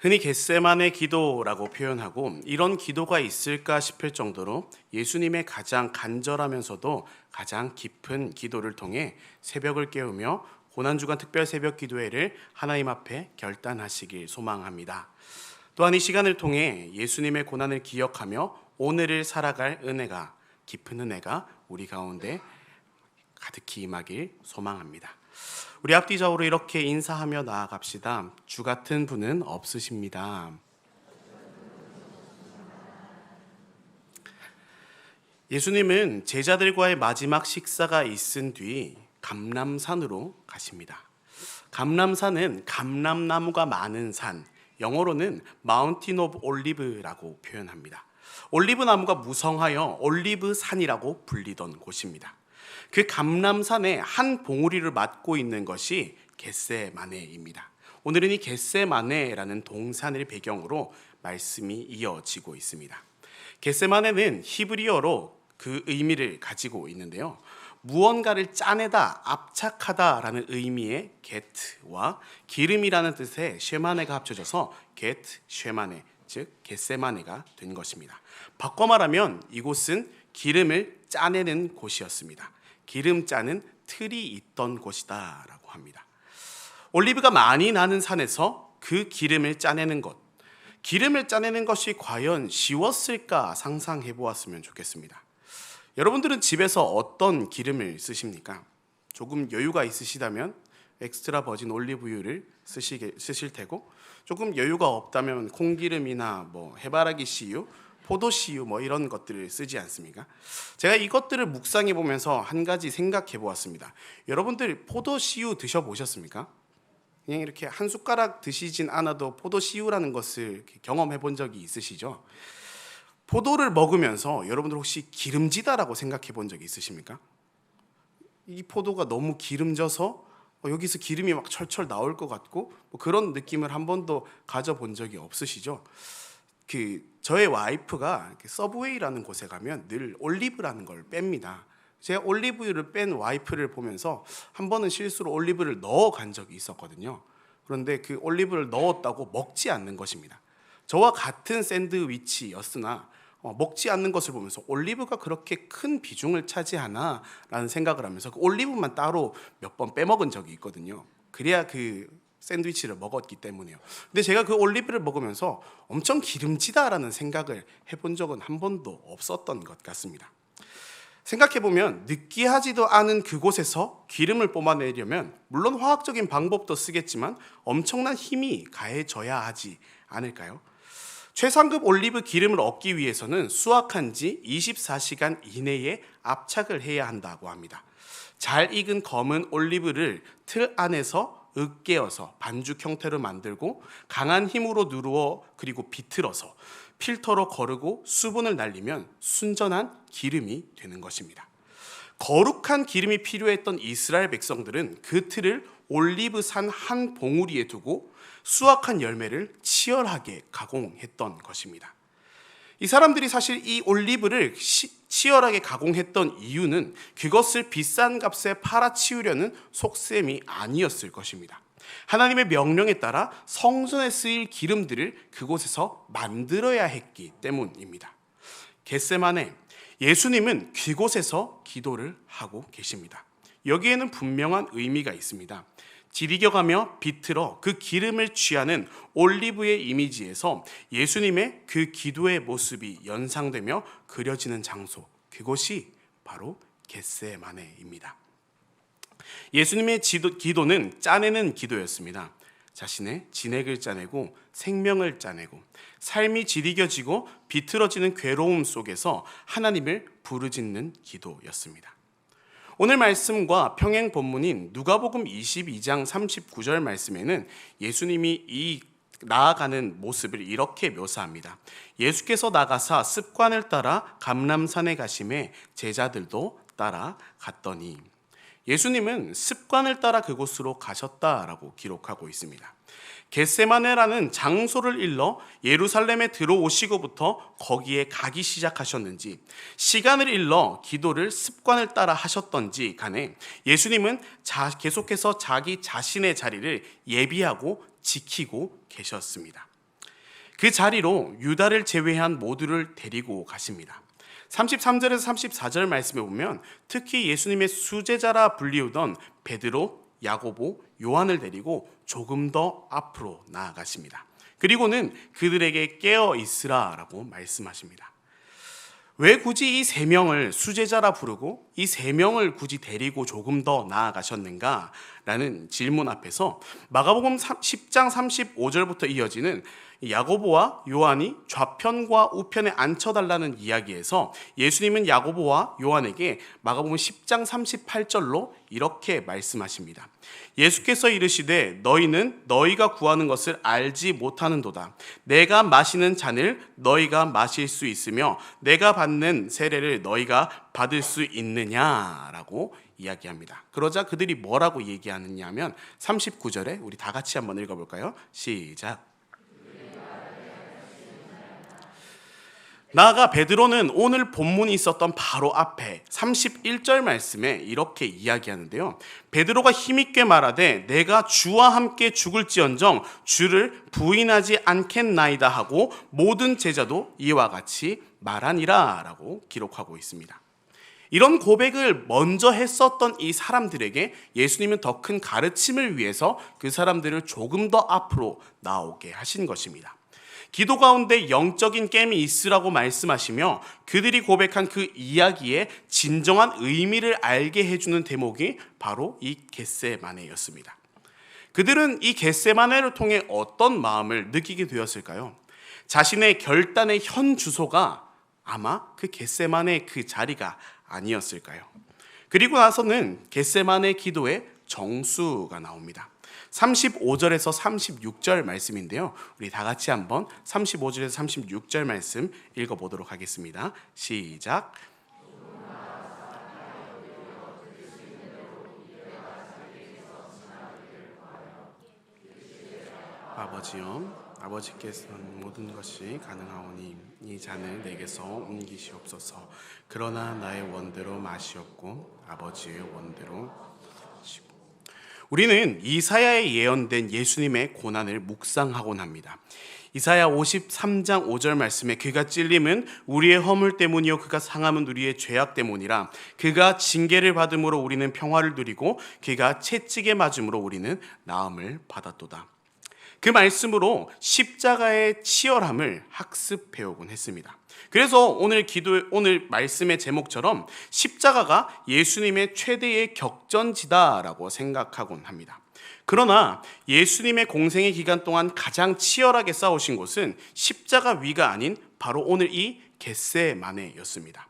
흔히 겟세만의 기도라고 표현하고 이런 기도가 있을까 싶을 정도로 예수님의 가장 간절하면서도 가장 깊은 기도를 통해 새벽을 깨우며 고난주간 특별 새벽 기도회를 하나님 앞에 결단하시길 소망합니다. 또한 이 시간을 통해 예수님의 고난을 기억하며 오늘을 살아갈 은혜가 깊은 은혜가 우리 가운데 가득히 임하길 소망합니다. 우리 앞뒤적으로 이렇게 인사하며 나아갑시다. 주 같은 분은 없으십니다. 예수님은 제자들과의 마지막 식사가 있은 뒤 감람산으로 가십니다. 감람산은 감람나무가 많은 산, 영어로는 마운틴 오브 올리브라고 표현합니다. 올리브 나무가 무성하여 올리브 산이라고 불리던 곳입니다. 그 감람산의 한 봉우리를 맡고 있는 것이 겟세마네입니다. 오늘은 이 겟세마네라는 동산을 배경으로 말씀이 이어지고 있습니다. 겟세마네는 히브리어로 그 의미를 가지고 있는데요. 무언가를 짜내다, 압착하다라는 의미의 게트와 기름이라는 뜻의 쉐마네가 합쳐져서 게트 쉐마네, 즉 겟세마네가 된 것입니다. 바꿔 말하면 이곳은 기름을 짜내는 곳이었습니다. 기름 짜는 틀이 있던 곳이다라고 합니다. 올리브가 많이 나는 산에서 그 기름을 짜내는 것, 기름을 짜내는 것이 과연 쉬웠을까 상상해 보았으면 좋겠습니다. 여러분들은 집에서 어떤 기름을 쓰십니까? 조금 여유가 있으시다면 엑스트라 버진 올리브유를 쓰시게, 쓰실 테고 조금 여유가 없다면 콩기름이나 뭐 해바라기 씨유, 포도 씨유 뭐 이런 것들을 쓰지 않습니까? 제가 이것들을 묵상해 보면서 한 가지 생각해 보았습니다. 여러분들 포도 씨유 드셔 보셨습니까? 그냥 이렇게 한 숟가락 드시진 않아도 포도 씨유라는 것을 경험해 본 적이 있으시죠? 포도를 먹으면서 여러분들 혹시 기름지다라고 생각해 본 적이 있으십니까? 이 포도가 너무 기름져서 어, 여기서 기름이 막 철철 나올 것 같고 뭐 그런 느낌을 한 번도 가져본 적이 없으시죠? 그 저의 와이프가 서브웨이라는 곳에 가면 늘 올리브라는 걸 뺍니다. 제가 올리브유를 뺀 와이프를 보면서 한 번은 실수로 올리브를 넣어 간 적이 있었거든요. 그런데 그 올리브를 넣었다고 먹지 않는 것입니다. 저와 같은 샌드위치였으나 어, 먹지 않는 것을 보면서 올리브가 그렇게 큰 비중을 차지하나라는 생각을 하면서 그 올리브만 따로 몇 번 빼먹은 적이 있거든요. 그래야 그 샌드위치를 먹었기 때문에요. 근데 제가 그 올리브를 먹으면서 엄청 기름지다라는 생각을 해본 적은 한 번도 없었던 것 같습니다. 생각해 보면 느끼하지도 않은 그곳에서 기름을 뽑아내려면 물론 화학적인 방법도 쓰겠지만 엄청난 힘이 가해져야 하지 않을까요? 최상급 올리브 기름을 얻기 위해서는 수확한 지 24시간 이내에 압착을 해야 한다고 합니다. 잘 익은 검은 올리브를 틀 안에서 으깨어서 반죽 형태로 만들고 강한 힘으로 누르어 그리고 비틀어서 필터로 거르고 수분을 날리면 순전한 기름이 되는 것입니다. 거룩한 기름이 필요했던 이스라엘 백성들은 그 틀을 올리브산 한 봉우리에 두고 수확한 열매를 치열하게 가공했던 것입니다. 이 사람들이 사실 이 올리브를 시, 치열하게 가공했던 이유는 그것을 비싼 값에 팔아치우려는 속셈이 아니었을 것입니다. 하나님의 명령에 따라 성전에 쓰일 기름들을 그곳에서 만들어야 했기 때문입니다. 겟세만에 예수님은 그곳에서 기도를 하고 계십니다. 여기에는 분명한 의미가 있습니다. 지리겨가며 비틀어 그 기름을 취하는 올리브의 이미지에서 예수님의 그 기도의 모습이 연상되며 그려지는 장소 그곳이 바로 겟세마네입니다. 예수님의 지도, 기도는 짜내는 기도였습니다. 자신의 진액을 짜내고 생명을 짜내고 삶이 지리겨지고 비틀어지는 괴로움 속에서 하나님을 부르짖는 기도였습니다. 오늘 말씀과 평행 본문인 누가복음 22장 39절 말씀에는 예수님이 이 나아가는 모습을 이렇게 묘사합니다. 예수께서 나가사 습관을 따라 감람산에 가심에 제자들도 따라 갔더니 예수님은 습관을 따라 그곳으로 가셨다라고 기록하고 있습니다. 겟세마네라는 장소를 일러 예루살렘에 들어오시고부터 거기에 가기 시작하셨는지 시간을 일러 기도를 습관을 따라 하셨던지 간에 예수님은 자, 계속해서 자기 자신의 자리를 예비하고 지키고 계셨습니다. 그 자리로 유다를 제외한 모두를 데리고 가십니다. 33절에서 34절 말씀에 보면 특히 예수님의 수제자라 불리우던 베드로, 야고보, 요한을 데리고 조금 더 앞으로 나아가십니다. 그리고는 그들에게 깨어 있으라라고 말씀하십니다. 왜 굳이 이 세 명을 수제자라 부르고 이 세 명을 굳이 데리고 조금 더 나아가셨는가? 라는 질문 앞에서 마가복음 10장 35절부터 이어지는 야고보와 요한이 좌편과 우편에 앉혀달라는 이야기에서 예수님은 야고보와 요한에게 마가복음 10장 38절로 이렇게 말씀하십니다. 예수께서 이르시되 너희는 너희가 구하는 것을 알지 못하는도다. 내가 마시는 잔을 너희가 마실 수 있으며 내가 받는 세례를 너희가 받을 수 있느냐라고 이야기합니다. 그러자 그들이 뭐라고 얘기하느냐면 39절에 우리 다 같이 한번 읽어볼까요? 시작. 나아가 베드로는 오늘 본문이 있었던 바로 앞에 31절 말씀에 이렇게 이야기하는데요. 베드로가 힘있게 말하되 내가 주와 함께 죽을지언정 주를 부인하지 않겠나이다 하고 모든 제자도 이와 같이 말하니라라고 기록하고 있습니다. 이런 고백을 먼저 했었던 이 사람들에게 예수님은 더 큰 가르침을 위해서 그 사람들을 조금 더 앞으로 나오게 하신 것입니다. 기도 가운데 영적인 깸이 있으라고 말씀하시며 그들이 고백한 그 이야기의 진정한 의미를 알게 해주는 대목이 바로 이 겟세마네였습니다. 그들은 이 겟세마네를 통해 어떤 마음을 느끼게 되었을까요? 자신의 결단의 현 주소가 아마 그 겟세마네 그 자리가 아니었을까요? 그리고 나서는 겟세마네 기도의 정수가 나옵니다. 35절에서 36절 말씀인데요. 우리 다 같이 한번 35절에서 36절 말씀 읽어 보도록 하겠습니다. 시작. 아버지여 아버지께서는 모든 것이 가능하오니 이 잔을 내게서 옮기시옵소서 그러나 나의 원대로 마시옵고 아버지의 원대로 우리는 이사야에 예언된 예수님의 고난을 묵상하곤 합니다. 이사야 53장 5절 말씀에 그가 찔림은 우리의 허물 때문이요 그가 상함은 우리의 죄악 때문이라 그가 징계를 받음으로 우리는 평화를 누리고 그가 채찍에 맞음으로 우리는 나음을 받았도다. 그 말씀으로 십자가의 치열함을 학습해 오곤 했습니다. 그래서 오늘 기도 오늘 말씀의 제목처럼 십자가가 예수님의 최대의 격전지다라고 생각하곤 합니다. 그러나 예수님의 공생의 기간 동안 가장 치열하게 싸우신 곳은 십자가 위가 아닌 바로 오늘 이 겟세마네였습니다.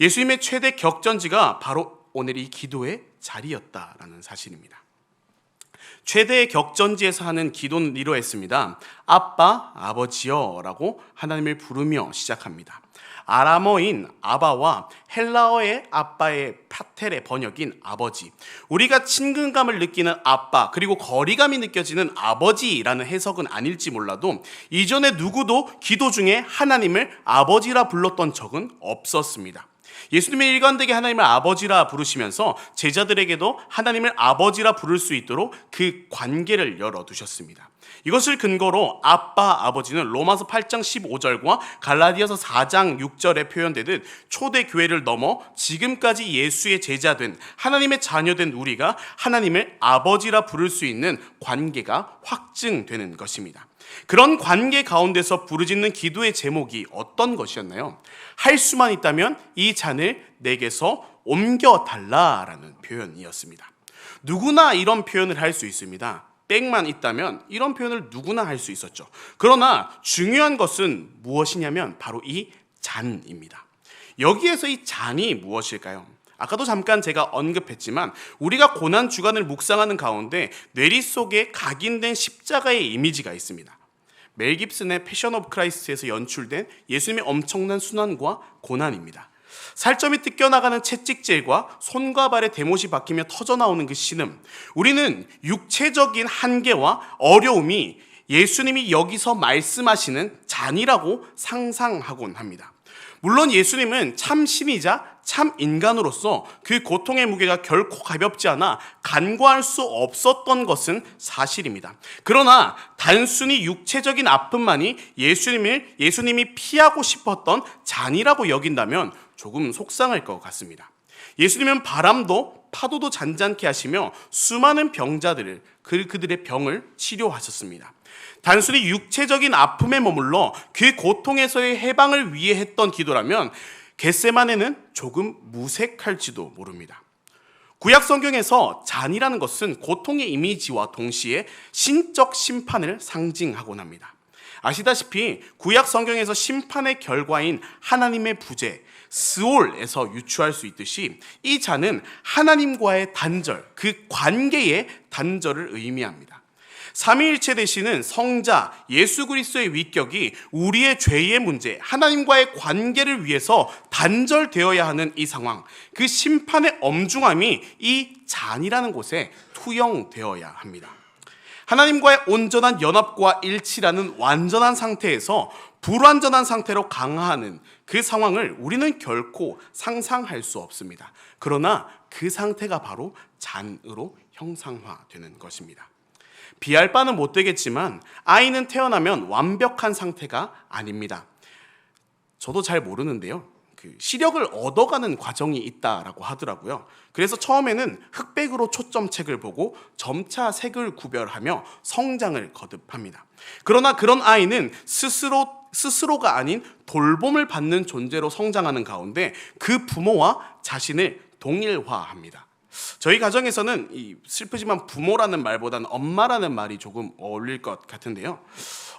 예수님의 최대 격전지가 바로 오늘 이 기도의 자리였다라는 사실입니다. 최대의 격전지에서 하는 기도는 이러했습니다. 아빠, 아버지여라고 하나님을 부르며 시작합니다. 아람어인 아바와 헬라어의 아빠의 파텔의 번역인 아버지. 우리가 친근감을 느끼는 아빠, 그리고 거리감이 느껴지는 아버지라는 해석은 아닐지 몰라도 이전에 누구도 기도 중에 하나님을 아버지라 불렀던 적은 없었습니다. 예수님의 일관되게 하나님을 아버지라 부르시면서 제자들에게도 하나님을 아버지라 부를 수 있도록 그 관계를 열어두셨습니다. 이것을 근거로 아빠, 아버지는 로마서 8장 15절과 갈라디아서 4장 6절에 표현되듯 초대 교회를 넘어 지금까지 예수의 제자된 하나님의 자녀된 우리가 하나님을 아버지라 부를 수 있는 관계가 확증되는 것입니다. 그런 관계 가운데서 부르짖는 기도의 제목이 어떤 것이었나요? 할 수만 있다면 이 잔을 내게서 옮겨 달라라는 표현이었습니다. 누구나 이런 표현을 할 수 있습니다. 땡만 있다면 이런 표현을 누구나 할 수 있었죠. 그러나 중요한 것은 무엇이냐면 바로 이 잔입니다. 여기에서 이 잔이 무엇일까요? 아까도 잠깐 제가 언급했지만 우리가 고난 주간을 묵상하는 가운데 뇌리 속에 각인된 십자가의 이미지가 있습니다. 멜 깁슨의 패션 오브 크라이스트에서 연출된 예수님의 엄청난 순환과 고난입니다. 살점이 뜯겨나가는 채찍질과 손과 발의 대못이 박히며 터져나오는 그 신음. 우리는 육체적인 한계와 어려움이 예수님이 여기서 말씀하시는 잔이라고 상상하곤 합니다. 물론 예수님은 참 신이자 참 인간으로서 그 고통의 무게가 결코 가볍지 않아 간과할 수 없었던 것은 사실입니다. 그러나 단순히 육체적인 아픔만이 예수님을 예수님이 피하고 싶었던 잔이라고 여긴다면 조금 속상할 것 같습니다. 예수님은 바람도 파도도 잔잔케 하시며 수많은 병자들을 그 그들의 병을 치료하셨습니다. 단순히 육체적인 아픔에 머물러 그 고통에서의 해방을 위해 했던 기도라면 겟세만에는 조금 무색할지도 모릅니다. 구약 성경에서 잔이라는 것은 고통의 이미지와 동시에 신적 심판을 상징하곤 합니다. 아시다시피 구약 성경에서 심판의 결과인 하나님의 부재, 스올에서 유추할 수 있듯이 이 잔은 하나님과의 단절, 그 관계의 단절을 의미합니다. 삼위일체 되시는 성자 예수 그리스도의 위격이 우리의 죄의 문제, 하나님과의 관계를 위해서 단절되어야 하는 이 상황, 그 심판의 엄중함이 이 잔이라는 곳에 투영되어야 합니다. 하나님과의 온전한 연합과 일치라는 완전한 상태에서 불완전한 상태로 강화하는 그 상황을 우리는 결코 상상할 수 없습니다. 그러나 그 상태가 바로 잔으로 형상화되는 것입니다. 비할 바는 못 되겠지만 아이는 태어나면 완벽한 상태가 아닙니다. 저도 잘 모르는데요. 그 시력을 얻어가는 과정이 있다라고 하더라고요. 그래서 처음에는 흑백으로 초점책을 보고 점차 색을 구별하며 성장을 거듭합니다. 그러나 그런 아이는 스스로 스스로가 아닌 돌봄을 받는 존재로 성장하는 가운데 그 부모와 자신을 동일화합니다. 저희 가정에서는 이 슬프지만 부모라는 말보다는 엄마라는 말이 조금 어울릴 것 같은데요.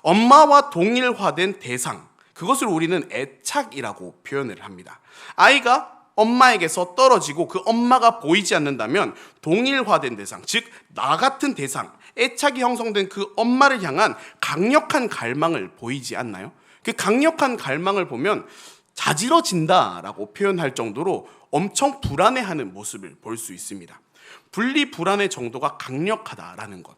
엄마와 동일화된 대상, 그것을 우리는 애착이라고 표현을 합니다. 아이가 엄마에게서 떨어지고 그 엄마가 보이지 않는다면 동일화된 대상, 즉, 나 같은 대상, 애착이 형성된 그 엄마를 향한 강력한 갈망을 보이지 않나요? 그 강력한 갈망을 보면 자지러진다라고 표현할 정도로 엄청 불안해하는 모습을 볼 수 있습니다. 분리 불안의 정도가 강력하다라는 것.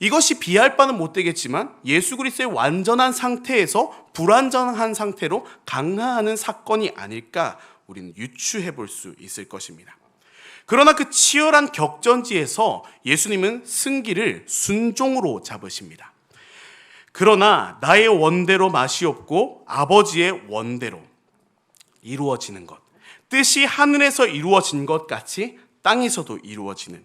이것이 비할 바는 못 되겠지만 예수 그리스도의 완전한 상태에서 불완전한 상태로 강화하는 사건이 아닐까 우리는 유추해 볼 수 있을 것입니다. 그러나 그 치열한 격전지에서 예수님은 승기를 순종으로 잡으십니다. 그러나 나의 원대로 맛이 없고 아버지의 원대로 이루어지는 것. 뜻이 하늘에서 이루어진 것 같이 땅에서도 이루어지는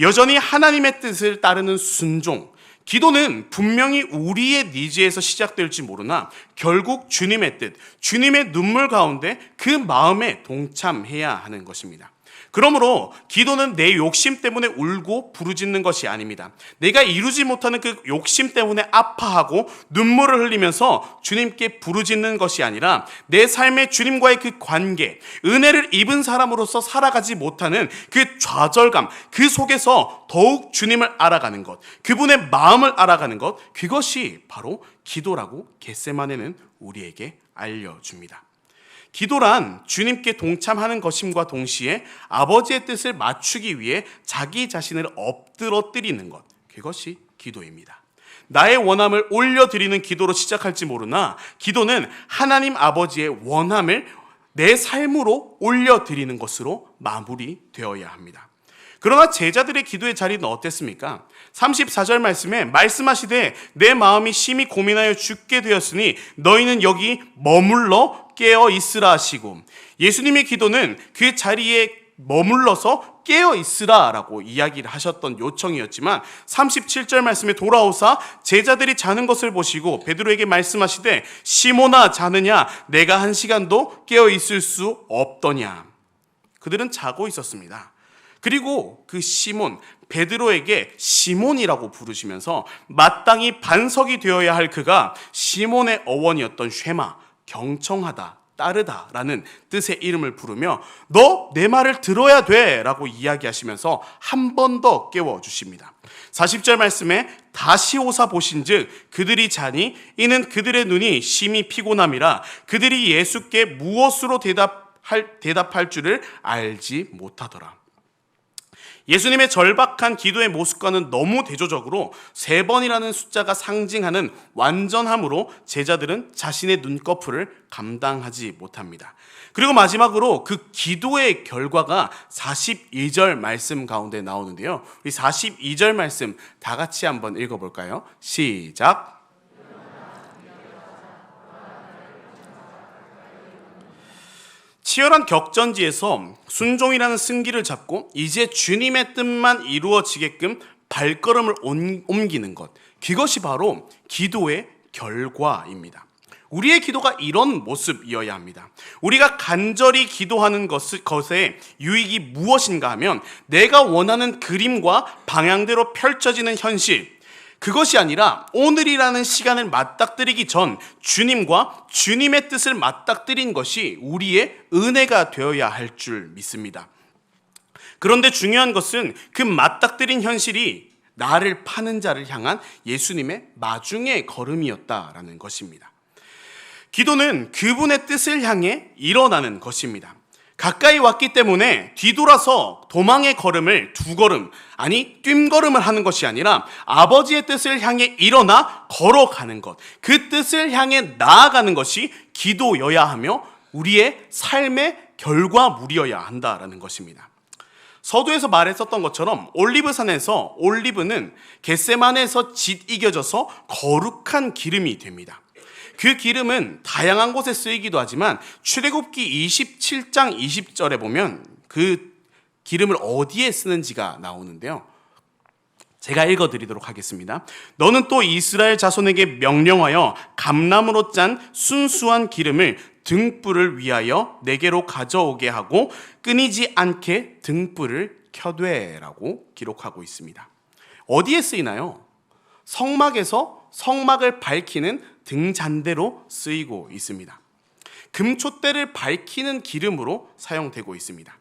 여전히 하나님의 뜻을 따르는 순종. 기도는 분명히 우리의 니즈에서 시작될지 모르나 결국 주님의 뜻, 주님의 눈물 가운데 그 마음에 동참해야 하는 것입니다. 그러므로 기도는 내 욕심 때문에 울고 부르짖는 것이 아닙니다. 내가 이루지 못하는 그 욕심 때문에 아파하고 눈물을 흘리면서 주님께 부르짖는 것이 아니라 내 삶의 주님과의 그 관계, 은혜를 입은 사람으로서 살아가지 못하는 그 좌절감, 그 속에서 더욱 주님을 알아가는 것, 그분의 마음을 알아가는 것, 그것이 바로 기도라고 겟세만에는 우리에게 알려줍니다. 기도란 주님께 동참하는 것임과 동시에 아버지의 뜻을 맞추기 위해 자기 자신을 엎드러뜨리는 것. 그것이 기도입니다. 나의 원함을 올려드리는 기도로 시작할지 모르나 기도는 하나님 아버지의 원함을 내 삶으로 올려드리는 것으로 마무리되어야 합니다. 그러나 제자들의 기도의 자리는 어땠습니까? 34절 말씀에 말씀하시되 내 마음이 심히 고민하여 죽게 되었으니 너희는 여기 머물러 깨어 있으라 하시고 예수님의 기도는 그 자리에 머물러서 깨어 있으라라고 이야기를 하셨던 요청이었지만 37절 말씀에 돌아오사 제자들이 자는 것을 보시고 베드로에게 말씀하시되 시모나 자느냐 내가 한 시간도 깨어 있을 수 없더냐 그들은 자고 있었습니다. 그리고 그 시몬 베드로에게 시몬이라고 부르시면서 마땅히 반석이 되어야 할 그가 시몬의 어원이었던 쉐마 경청하다 따르다라는 뜻의 이름을 부르며 너 내 말을 들어야 돼라고 이야기하시면서 한 번 더 깨워 주십니다. 40절 말씀에 다시 오사 보신즉 그들이 자니 이는 그들의 눈이 심히 피곤함이라 그들이 예수께 무엇으로 대답할 대답할 줄을 알지 못하더라. 예수님의 절박한 기도의 모습과는 너무 대조적으로 세 번이라는 숫자가 상징하는 완전함으로 제자들은 자신의 눈꺼풀을 감당하지 못합니다. 그리고 마지막으로 그 기도의 결과가 42절 말씀 가운데 나오는데요. 우리 42절 말씀 다 같이 한번 읽어볼까요? 시작. 치열한 격전지에서 순종이라는 승기를 잡고 이제 주님의 뜻만 이루어지게끔 발걸음을 옮- 옮기는 것. 그것이 바로 기도의 결과입니다. 우리의 기도가 이런 모습이어야 합니다. 우리가 간절히 기도하는 것- 것의 유익이 무엇인가 하면 내가 원하는 그림과 방향대로 펼쳐지는 현실, 그것이 아니라 오늘이라는 시간을 맞닥뜨리기 전 주님과 주님의 뜻을 맞닥뜨린 것이 우리의 은혜가 되어야 할 줄 믿습니다. 그런데 중요한 것은 그 맞닥뜨린 현실이 나를 파는 자를 향한 예수님의 마중의 걸음이었다라는 것입니다. 기도는 그분의 뜻을 향해 일어나는 것입니다. 가까이 왔기 때문에 뒤돌아서 도망의 걸음을 두 걸음, 아니, 뜀걸음을 하는 것이 아니라 아버지의 뜻을 향해 일어나 걸어가는 것, 그 뜻을 향해 나아가는 것이 기도여야 하며 우리의 삶의 결과물이어야 한다라는 것입니다. 서두에서 말했었던 것처럼 올리브산에서 올리브는 겟세만에서 짓 이겨져서 거룩한 기름이 됩니다. 그 기름은 다양한 곳에 쓰이기도 하지만 출애굽기 27장 20절에 보면 그 기름을 어디에 쓰는지가 나오는데요. 제가 읽어 드리도록 하겠습니다. 너는 또 이스라엘 자손에게 명령하여 감람으로 짠 순수한 기름을 등불을 위하여 내게로 가져오게 하고 끊이지 않게 등불을 켜되라고 기록하고 있습니다. 어디에 쓰이나요? 성막에서 성막을 밝히는 등잔대로 쓰이고 있습니다. 금초대를 밝히는 기름으로 사용되고 있습니다.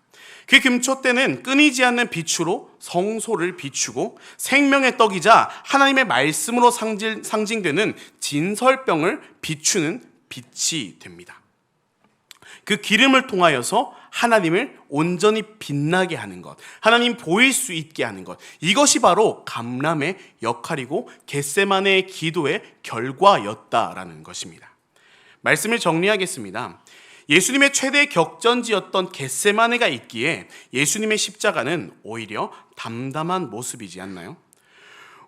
그 금초대는 끊이지 않는 빛으로 성소를 비추고 생명의 떡이자 하나님의 말씀으로 상징, 상징되는 진설병을 비추는 빛이 됩니다. 그 기름을 통하여서 하나님을 온전히 빛나게 하는 것, 하나님 보일 수 있게 하는 것, 이것이 바로 감람의 역할이고 겟세만의 기도의 결과였다라는 것입니다. 말씀을 정리하겠습니다. 예수님의 최대 격전지였던 겟세마네가 있기에 예수님의 십자가는 오히려 담담한 모습이지 않나요?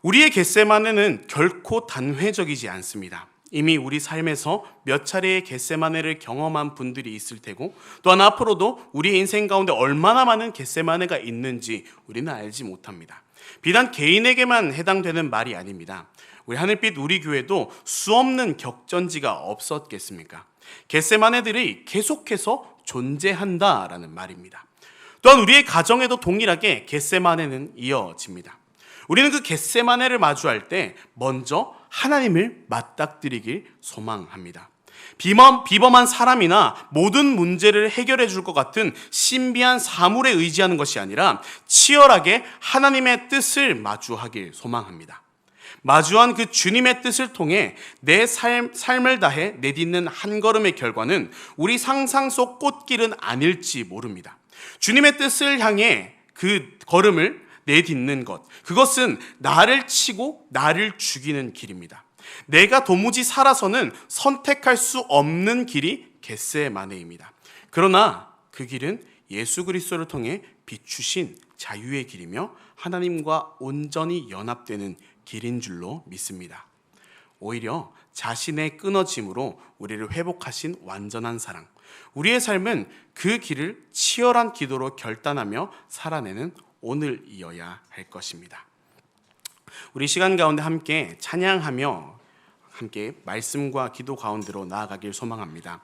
우리의 겟세마네는 결코 단회적이지 않습니다. 이미 우리 삶에서 몇 차례의 겟세마네를 경험한 분들이 있을 테고 또한 앞으로도 우리 인생 가운데 얼마나 많은 겟세마네가 있는지 우리는 알지 못합니다. 비단 개인에게만 해당되는 말이 아닙니다. 우리 하늘빛 우리 교회도 수없는 격전지가 없었겠습니까? 겟세마네들이 계속해서 존재한다라는 말입니다. 또한 우리의 가정에도 동일하게 겟세마네는 이어집니다. 우리는 그 겟세마네를 마주할 때 먼저 하나님을 맞닥뜨리길 소망합니다. 비범, 비범한 사람이나 모든 문제를 해결해 줄 것 같은 신비한 사물에 의지하는 것이 아니라 치열하게 하나님의 뜻을 마주하길 소망합니다. 마주한 그 주님의 뜻을 통해 내 삶, 삶을 다해 내딛는 한 걸음의 결과는 우리 상상 속 꽃길은 아닐지 모릅니다. 주님의 뜻을 향해 그 걸음을 내딛는 것. 그것은 나를 치고 나를 죽이는 길입니다. 내가 도무지 살아서는 선택할 수 없는 길이 겟세마네입니다. 그러나 그 길은 예수 그리스도를 통해 비추신 자유의 길이며 하나님과 온전히 연합되는 길인 줄로 믿습니다. 오히려 자신의 끊어짐으로 우리를 회복하신 완전한 사랑. 우리의 삶은 그 길을 치열한 기도로 결단하며 살아내는 오늘이어야 할 것입니다. 우리 시간 가운데 함께 찬양하며 함께 말씀과 기도 가운데로 나아가길 소망합니다.